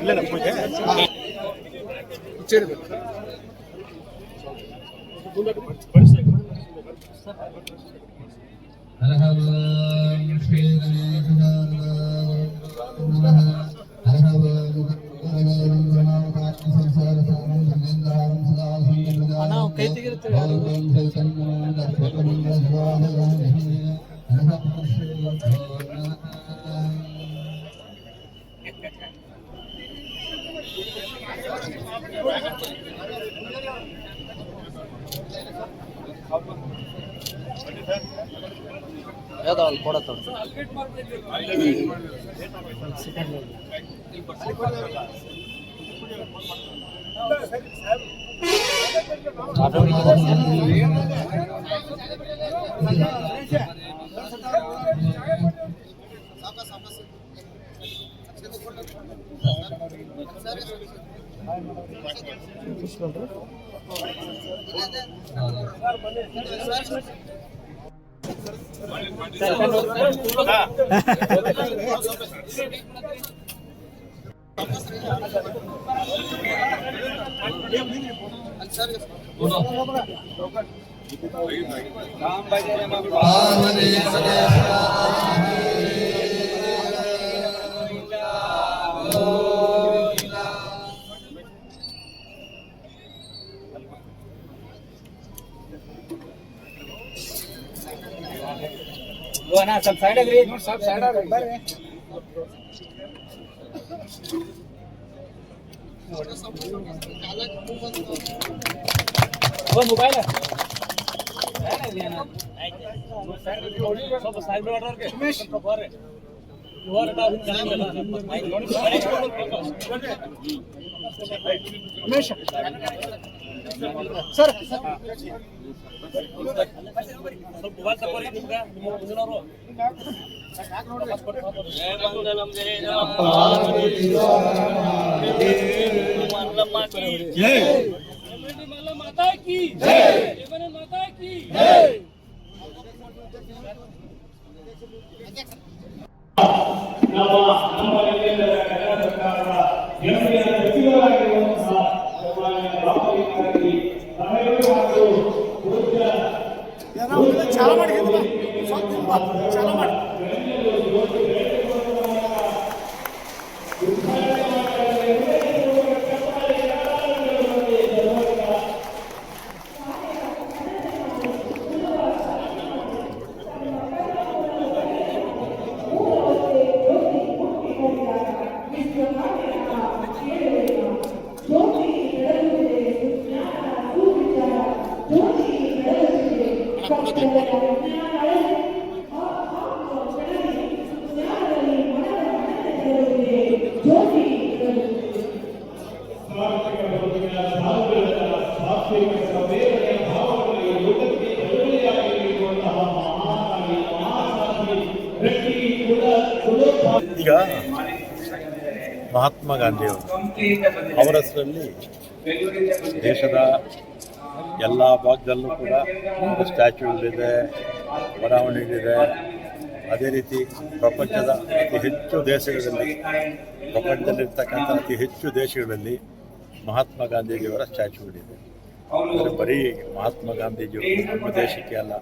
இல்ல போயிட்டு சரி Shri sir sir sir sir. ಯಾವ್ದು ಅಲ್ಲಿ ಕೊಡತ್ತ ಸ್ವಲ್ಪ ಸೈಡ್ ಆಗ್ರಿ ನೋಡಿ ಸ್ವಲ್ಪ ಸೈಡ್ ಆಗ್ರಿ ಬರ್ರಿ ಓ ಮೊಬೈಲ್ ಸ್ವಲ್ಪ ಸೈಡ್ ಮಾಡ್ರಿ ಸ್ವಲ್ಪ ಬರ್ರಿ ಸರ್ ಸ್ವಲ್ಪ ಮೊಬೈಲ್ ತಗೋರಿ ನಿಮ್ಗೆ ನಿಮ್ಮ ಮುಂದಿನವರು ಮಾತಾ ಕಿ ಚಾಲ ಮಾಡಿ ಚಾಲ ಮಾಡಿ ಮಹಾತ್ಮ ಗಾಂಧಿಯವರು ಅವರ ಹೆಸರಲ್ಲಿ ದೇಶದ ಎಲ್ಲ ಭಾಗದಲ್ಲೂ ಕೂಡ ಸ್ಟ್ಯಾಚ್ಯೂಗಳಿದೆ ಬಡಾವಣೆಗಳಿದೆ ಅದೇ ರೀತಿ ಪ್ರಪಂಚದ ಅತಿ ಹೆಚ್ಚು ದೇಶಗಳಲ್ಲಿ, ಪ್ರಪಂಚದಲ್ಲಿರ್ತಕ್ಕಂಥ ಅತಿ ಹೆಚ್ಚು ದೇಶಗಳಲ್ಲಿ ಮಹಾತ್ಮ ಗಾಂಧೀಜಿಯವರ ಸ್ಟ್ಯಾಚ್ಯೂಗಳಿದೆ ಅಂದರೆ ಬರೀ ಮಹಾತ್ಮ ಗಾಂಧೀಜಿಯವರು ನಮ್ಮ ದೇಶಕ್ಕೆ ಅಲ್ಲ,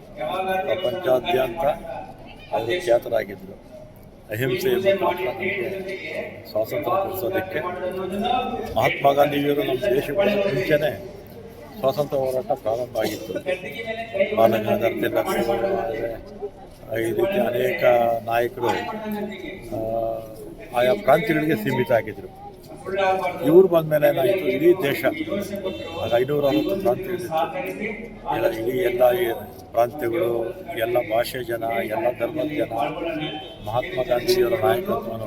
ಪ್ರಪಂಚಾದ್ಯಂತ ಅವರು ಖ್ಯಾತರಾಗಿದ್ದರು. ಅಹಿಂಸೆಯ ಮುಖಾಂತರ ನಮಗೆ ಸ್ವಾತಂತ್ರ್ಯ ಕೊಡಿಸೋದಕ್ಕೆ ಮಹಾತ್ಮ ಗಾಂಧೀಜಿಯವರು ನಮ್ಮ ದೇಶಕ್ಕೆ ಮುಂಚೆನೇ ಸ್ವಾತಂತ್ರ್ಯ ಹೋರಾಟ ಪ್ರಾರಂಭ ಆಗಿತ್ತು. ಬಾಲಗಂಗಾಧರ್ ತಿಲಕ್ ಈ ರೀತಿ ಅನೇಕ ನಾಯಕರು ಆಯಾ ಪ್ರಾಂತ್ಯಗಳಿಗೆ ಸೀಮಿತ ಆಗಿದ್ದರು ಇವ್ರು ಬಂದಮೇಲೆ ಏನಾಯಿತು? ಇಡೀ ದೇಶ. ಆಗ ಐನೂರ ಅರವತ್ತು ಪ್ರಾಂತ್ಯ ಇಡೀ ಎಲ್ಲ ಪ್ರಾಂತ್ಯಗಳು, ಎಲ್ಲ ಭಾಷೆ ಜನ, ಎಲ್ಲ ಧರ್ಮದ ಜನ, ಮಹಾತ್ಮ ಗಾಂಧಿಯವರ ನಾಯಕತ್ವವನ್ನು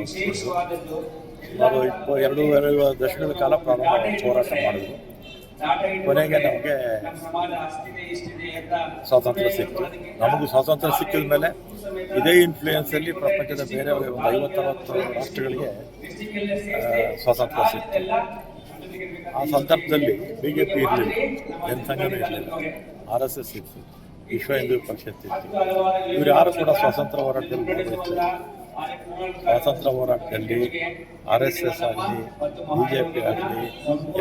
ಅವರು ಇಪ್ಪತ್ತು ಇಪ್ಪ ಎರಡು ಎರಡು ದಶಕದ ಕಾಲ ಪ್ರಾರಂಭ ಹೋರಾಟ ಮಾಡಿದ್ರು. ಕೊನೆಗೆ ನಮಗೆ ಸ್ವಾತಂತ್ರ್ಯ ಸಿಕ್ತು ನಮಗೂ ಸ್ವಾತಂತ್ರ್ಯ ಸಿಕ್ಕಿದ ಮೇಲೆ ಇದೇ ಇನ್ಫ್ಲೂಯೆನ್ಸಲ್ಲಿ ಪ್ರಪಂಚದ ಬೇರೆ ಒಂದು ಐವತ್ತರವತ್ತು ರಾಷ್ಟ್ರಗಳಿಗೆ ಸ್ವಾತಂತ್ರ್ಯ ಸಿಕ್ತು. ಆ ಸಂದರ್ಭದಲ್ಲಿ ಬಿ ಜೆ ಪಿ ಇರಲಿಲ್ಲ, ಜನಸಂಘನೂ ಇರಲಿಲ್ಲ ಆರ್ ಎಸ್ ಎಸ್ ಇತ್ತು, ವಿಶ್ವ ಹಿಂದೂ ಪರಿಷತ್ ಇತ್ತು. ಇವರು ಯಾರು ಕೂಡ ಸ್ವಾತಂತ್ರ್ಯ ಹೋರಾಟದಲ್ಲಿ ಸ್ವಾತಂತ್ರ್ಯ ಹೋರಾಟದಲ್ಲಿ ಆರ್ ಎಸ್ ಎಸ್ ಆಗಲಿ ಬಿ ಜೆ ಪಿ ಆಗಲಿ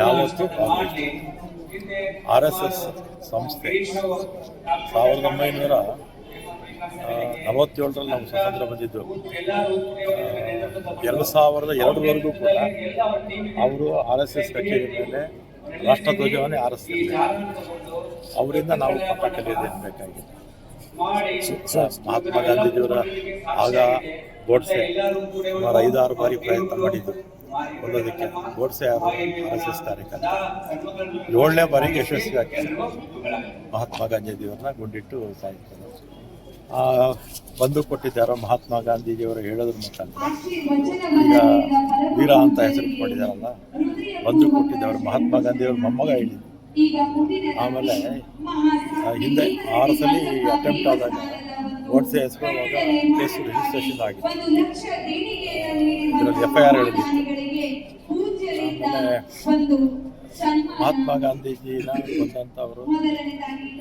ಯಾವತ್ತೂ ಭಾಗವಹಿಸಿಲ್ಲ ಆರ್ ಎಸ್ ಎಸ್ ಸಂಸ್ಥೆ, ಸಾವಿರದ ಒಂಬೈನೂರ ನಲವತ್ತೇಳರಲ್ಲಿ ನಾವು ಸ್ವಾತಂತ್ರ್ಯ ಬಂದಿದ್ದು. ಎರಡು ಸಾವಿರದ ಎರಡರವರೆಗೂ ಕೂಡ ಅವರು ಆರ್ ಎಸ್ ಎಸ್ ಕಚೇರಿ ಮೇಲೆ ರಾಷ್ಟ್ರಧ್ವಜವನ್ನೇ ಆರಿಸ್ತಿರ್ಲಿಲ್ಲ ಅವರಿಂದ ನಾವು ಪಾಠ ಕಲಿಯೋದೇನು ಬೇಕಾಗಿಲ್ಲ ಮಹಾತ್ಮ ಗಾಂಧೀಜಿಯವರ ಆಗ ಗೋಡ್ಸೆ ಸುಮಾರು ಐದಾರು ಬಾರಿ ಪ್ರಯತ್ನ ಮಾಡಿದ್ದು. ಕೊಲ್ಲೋದಕ್ಕೆ ಗೋಡ್ಸೆ ಆರ್ ಎಸ್ ಎಸ್ ಕಾರ್ಯಕರ್ತ. ಏಳನೇ ಬಾರಿಗೆ ಯಶಸ್ವಿ ಆಗ್ತಾರೆ ಮಹಾತ್ಮ ಗಾಂಧೀಜಿಯವ್ರನ್ನ ಗುಂಡಿಟ್ಟು ಸಾಯಿಸ್ತಾರೆ ಬಂದು ಕೊಟ್ಟಿದ್ದಾರೆ ಮಹಾತ್ಮ ಗಾಂಧೀಜಿಯವರು ಹೇಳೋದ್ರ ಮುಖಾಂತರ. ಈಗ ವೀರ ಅಂತ ಹೆಸರು ಕೊಟ್ಟಿದ್ದಾರಲ್ಲ ಬಂದು ಕೊಟ್ಟಿದ್ದವರು ಮಹಾತ್ಮ ಗಾಂಧಿಯವ್ರ ಮೊಮ್ಮಗ ಹೇಳಿದ್ರು ಆಮೇಲೆ ಹಿಂದೆ ಆರು ಸಲ ಅಟೆಂಪ್ಟ್ ಆದಾಗ ಓಟ್ಸೆ ಎಸ್ಕೊಳ್ಳುವಾಗ ಕೇಸ್ ರಿಜಿಸ್ಟ್ರೇಷನ್ ಆಗಿತ್ತು. ಇದರಲ್ಲಿ ಎಫ್ ಐ ಆರ್ ಹೇಳಿದ್ದು ಆಮೇಲೆ ಮಹಾತ್ಮ ಗಾಂಧೀಜಿನ ಬಂದಂಥವರು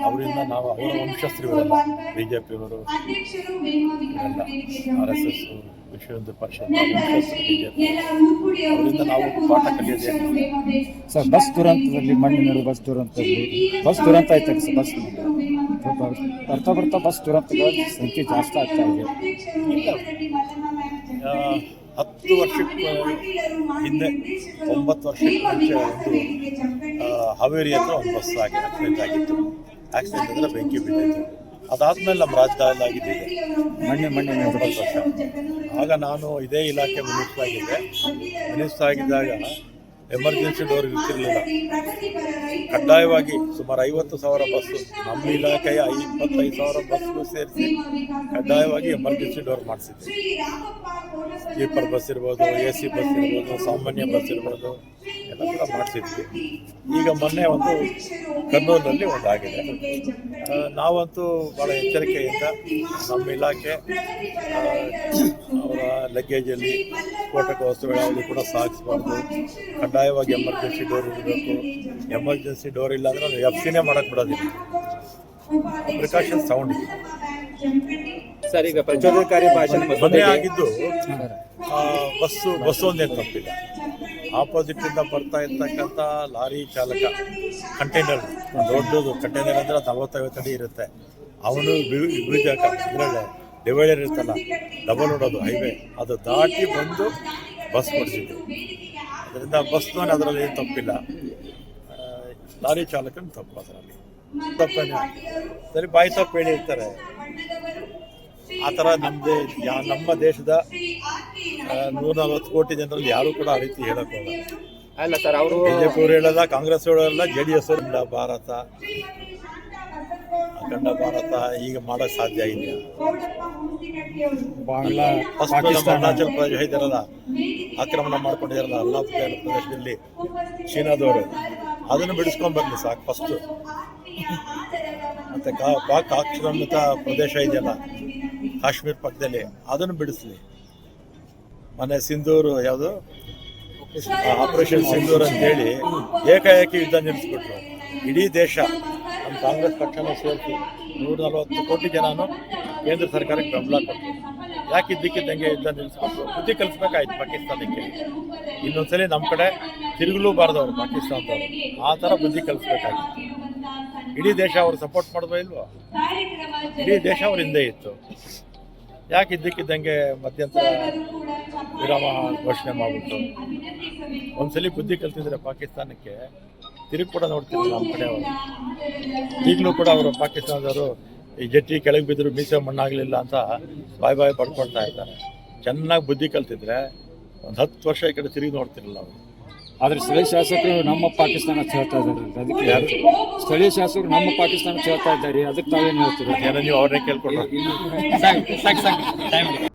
ಅವರಿಂದ ನಾವು ಅವರ ವಂಶಸ್ಥರಿವರೆಲ್ಲ ಬಿ ಜೆ ಪಿಯವರು R S S Vishwa Hindu Parishad ಅವರಿಂದ ನಾವು ಪಾಠ ಕಲಿಯೋದೇನು ಸರ್ ಬಸ್ ದುರಂತದಲ್ಲಿ ಮಣ್ಣಿನ ಬಸ್ ದುರಂತದಲ್ಲಿ ಬಸ್ ದುರಂತ ಆಯ್ತಲ್ಲ ಸರ್ ಬಸ್ ಬರ್ತಾ ಬರ್ತಾ ಬಸ್ ದುರಂತಗಳ ಸಂಖ್ಯೆ ಜಾಸ್ತಿ ಆಗ್ತಾ ಇದೆ. ಹತ್ತು ವರ್ಷಕ್ಕೆ ಹಿಂದೆ ಒಂಬತ್ತು ವರ್ಷಕ್ಕೆ ಮುಂಚೆ ಹಾವೇರಿ ಹತ್ರ ಒಂದು ಬಸ್ ಆಗಿ ಆಕ್ಸಿಡೆಂಟ್ ಆಗಿತ್ತು. ಆಕ್ಸಿಡೆಂಟ್ ಅಂದರೆ ಬೆಂಕಿ ಬಿದ್ದಿತ್ತು ಅದಾದ್ಮೇಲೆ ನಮ್ಮ ರಾಜ್ಯದಲ್ಲಿ ಆಗಿದೆ ಮಣ್ಣೆ ಮಣ್ಣೆ ಒಂಬತ್ತು ವರ್ಷ ಆಗ ನಾನು ಇದೇ ಇಲಾಖೆ ಮಿನಿಸ್ಟರ್ ಆಗಿದ್ದೆ. ಮಿನಿಸ್ಟರ್ ಆಗಿದ್ದಾಗ ಎಮರ್ಜೆನ್ಸಿ ಡೋರ್ ಇರ್ತಿರ್ಲಿಲ್ಲ ಕಡ್ಡಾಯವಾಗಿ ಸುಮಾರು ಐವತ್ತು ಸಾವಿರ ಬಸ್ಸು ನಮ್ಮ ಇಲಾಖೆಯ ಇಪ್ಪತ್ತೈದು ಸಾವಿರ ಬಸ್ಸು ಸೇರಿಸಿ ಕಡ್ಡಾಯವಾಗಿ ಎಮರ್ಜೆನ್ಸಿ ಡೋರ್ ಮಾಡಿಸಿದ್ವಿ. ಸ್ಲೀಪರ್ ಬಸ್ ಇರ್ಬೋದು ಎ ಸಿ ಬಸ್ ಇರ್ಬೋದು ಸಾಮಾನ್ಯ ಬಸ್ ಇರ್ಬೋದು ಎಲ್ಲ ಕೂಡ ಮಾಡಿಸಿದ್ವಿ. ಈಗ ಮೊನ್ನೆ ಒಂದು ಕರ್ನೂಲಿನಲ್ಲಿ ಒಂದಾಗಿದೆ ನಾವಂತೂ ಭಾಳ ಎಚ್ಚರಿಕೆಯಿಂದ ನಮ್ಮ ಇಲಾಖೆ ಅವರ ಲಗೇಜಲ್ಲಿ ಸ್ಫೋಟಕ ವಸ್ತುಗಳು ಯಾವುದು ಕೂಡ ಸಾಗಿಸ್ಬಾರ್ದು. ಕಡ್ಡಾಯವಾಗಿ ಎಮರ್ಜೆನ್ಸಿ ಡೋರ್ ಇರಬೇಕು. ಎಮರ್ಜೆನ್ಸಿ ಡೋರ್ ಇಲ್ಲ ಅಂದರೆ ಅದು ಎಫ್ ಸಿನೇ ಮಾಡೋಕ್ಕೆ ಬಿಡೋದಿಲ್ಲ. ಪ್ರಿಕಾಷನ್ ಸೌಂಡ್ ಇದೆ. ಸರ್ ಈಗ ಪ್ರಚೋದನಕಾರಿ ಭಾಷಣ ಆಗಿದ್ದು ಬಸ್ಸು ಬಸ್ಸು ಒಂದೇನು ತಪ್ಪಿಲ್ಲ ಆಪೋಸಿಟ್ ಇಂದ ಬರ್ತಾ ಇರ್ತಕ್ಕಂಥ ಲಾರಿ ಚಾಲಕ ಕಂಟೈನರ್ ದೊಡ್ಡದು ಕಂಟೈನರ್ ಅಂದ್ರೆ ನಲವತ್ತೈವತ್ತು ಅಡಿ ಇರುತ್ತೆ. ಅವನು ಇದರಲ್ಲಿ ಡಿವೈಡರ್ ಇರ್ತಲ್ಲ ಡಬಲ್ ಓಡೋದು ಹೈವೇ ಅದು ದಾಟಿ ಬಂದು ಬಸ್ ಕೊಡಿಸಿದ್ದು ಅದರಿಂದ ಬಸ್ನವನು ಅದರಲ್ಲಿ ಏನು ತಪ್ಪಿಲ್ಲ. ಲಾರಿ ಚಾಲಕನ ತಪ್ಪು ಅದರಲ್ಲಿ. ತಪ್ಪೇನೆ? ಸರಿ ಬಾಯಿ ತಪ್ಪು ಹೇಳಿರ್ತಾರೆ ಆ ಥರ ನಮ್ಮದೇ ಯಾ ನಮ್ಮ ದೇಶದ ನೂರ ನಲವತ್ತು ಕೋಟಿ ಜನರಲ್ಲಿ ಯಾರೂ ಕೂಡ ಆ ರೀತಿ ಹೇಳಕ್ಕೆ ಹೋಗಲ್ಲ. ಅಲ್ಲ ಸರ್ ಅವರು ಬಿಜೆಪಿ ಅವರು ಹೇಳಲ್ಲ ಕಾಂಗ್ರೆಸ್ ಹೇಳಲ್ಲ ಜೆ ಡಿ ಎಸ್ ಅವರು ಭಾರತ. ಅಖಂಡ ಭಾರತ ಈಗ ಮಾಡೋಕ್ಕೆ ಸಾಧ್ಯ ಇಲ್ಲ. ಬಾಂಗ್ಲಾ ಅರುಣಾಚಲ್ ಪ್ರದೇಶ ಇದ್ದಾರಲ್ಲ ಆಕ್ರಮಣ ಮಾಡ್ಕೊಂಡಿದ್ದಾರಲ್ಲ ಅರುಣಾಚಲ ಪ್ರದೇಶದಲ್ಲಿ ಚೀನಾದವರು. ಅದನ್ನು ಬಿಡಿಸ್ಕೊಂಡ್ಬರ್ಲಿ ಸಾಕು ಫಸ್ಟು. ಮತ್ತೆ ಕಾ- ಪಾಕ್ ಆಕ್ರಮಿತ ಪ್ರದೇಶ ಇದೆಯಲ್ಲ ಕಾಶ್ಮೀರ್ ಪಕ್ಕದಲ್ಲಿ ಅದನ್ನು ಬಿಡಿಸ್ಲಿ. ಮನೆ ಸಿಂಧೂರು ಯಾವುದು? ಆಪರೇಷನ್ ಸಿಂಧೂರ್ ಅಂತೇಳಿ ಏಕಾಏಕಿ ಯುದ್ಧ ನಿಲ್ಲಿಸ್ಬಿಟ್ರು ಇಡೀ ದೇಶ ನಮ್ಮ ಕಾಂಗ್ರೆಸ್ ಪಕ್ಷನ ಸೇರಿಸಿ ನೂರ ನಲವತ್ತು ಕೋಟಿ ಜನನು ಕೇಂದ್ರ ಸರ್ಕಾರಕ್ಕೆ ಬೆಂಬಲ ಕೊಟ್ಟರು ಯಾಕೆ ಇದ್ದಕ್ಕಿದ್ದಂಗೆ ಯುದ್ಧ ನಿಲ್ಲಿಸ್ಬಿಟ್ರು ಬುದ್ಧಿ ಕಲಿಸ್ಬೇಕಾಯ್ತು ಪಾಕಿಸ್ತಾನಕ್ಕೆ. ಇನ್ನೊಂದ್ಸಲಿ ನಮ್ಮ ಕಡೆ ತಿರುಗಲೂಬಾರ್ದು ಅವರು ಪಾಕಿಸ್ತಾನದವರು. ಆ ಥರ ಬುದ್ಧಿ ಕಲಿಸ್ಬೇಕಾಗಿತ್ತು. ಇಡೀ ದೇಶ ಅವ್ರು ಸಪೋರ್ಟ್ ಮಾಡಿದ್ವ ಇಲ್ವೋ? ಇಡೀ ದೇಶ ಅವ್ರ ಹಿಂದೆ ಇತ್ತು. ಯಾಕೆ ಇದ್ದಕ್ಕಿದ್ದಂಗೆ ಮಧ್ಯಂತರ ವಿರಾಮ ಘೋಷಣೆ ಮಾಡಿಬಿಟ್ಟು? ಒಂದ್ಸಲಿ ಬುದ್ಧಿ ಕಲ್ತಿದ್ರೆ ಪಾಕಿಸ್ತಾನಕ್ಕೆ ತಿರುಗಿ ಕೂಡ ನೋಡ್ತಿದ್ರು ನಮ್ಮ ಕಡೆ ಅವರು. ಈಗಲೂ ಕೂಡ ಅವರು ಪಾಕಿಸ್ತಾನದವರು ಈ ಜಟ್ಟಿ ಕೆಳಗೆ ಬಿದ್ದರು ಮೀಸೆ ಮಣ್ಣಾಗಲಿಲ್ಲ ಅಂತ ಬಾಯ್ ಬಾಯ್ ಪಡ್ಕೊಳ್ತಾ ಇದ್ದಾರೆ. ಚೆನ್ನಾಗಿ ಬುದ್ಧಿ ಕಲ್ತಿದ್ರೆ ಒಂದು ಹತ್ತು ವರ್ಷ ಈ ಕಡೆ ತಿರುಗಿ ನೋಡ್ತಿರಲಿಲ್ಲ ಅವರು. ಆದ್ರೆ ಸ್ಥಳೀಯ ಶಾಸಕರು ನಮ್ಮ ಪಾಕಿಸ್ತಾನ ಹೇಳ್ತಾ ಇದ್ದಾರೆ ಅದಕ್ಕೆ ಯಾರು? ಸ್ಥಳೀಯ ಶಾಸಕರು ನಮ್ಮ ಪಾಕಿಸ್ತಾನ ಹೇಳ್ತಾ ಇದ್ದಾರೆ. ಅದಕ್ಕೆ ತಾವೇನು ಹೇಳ್ತೀರಿ? ನೀವು ಅವ್ರನ್ನೇ ಕೇಳ್ಕೊಂಡ್ರೆ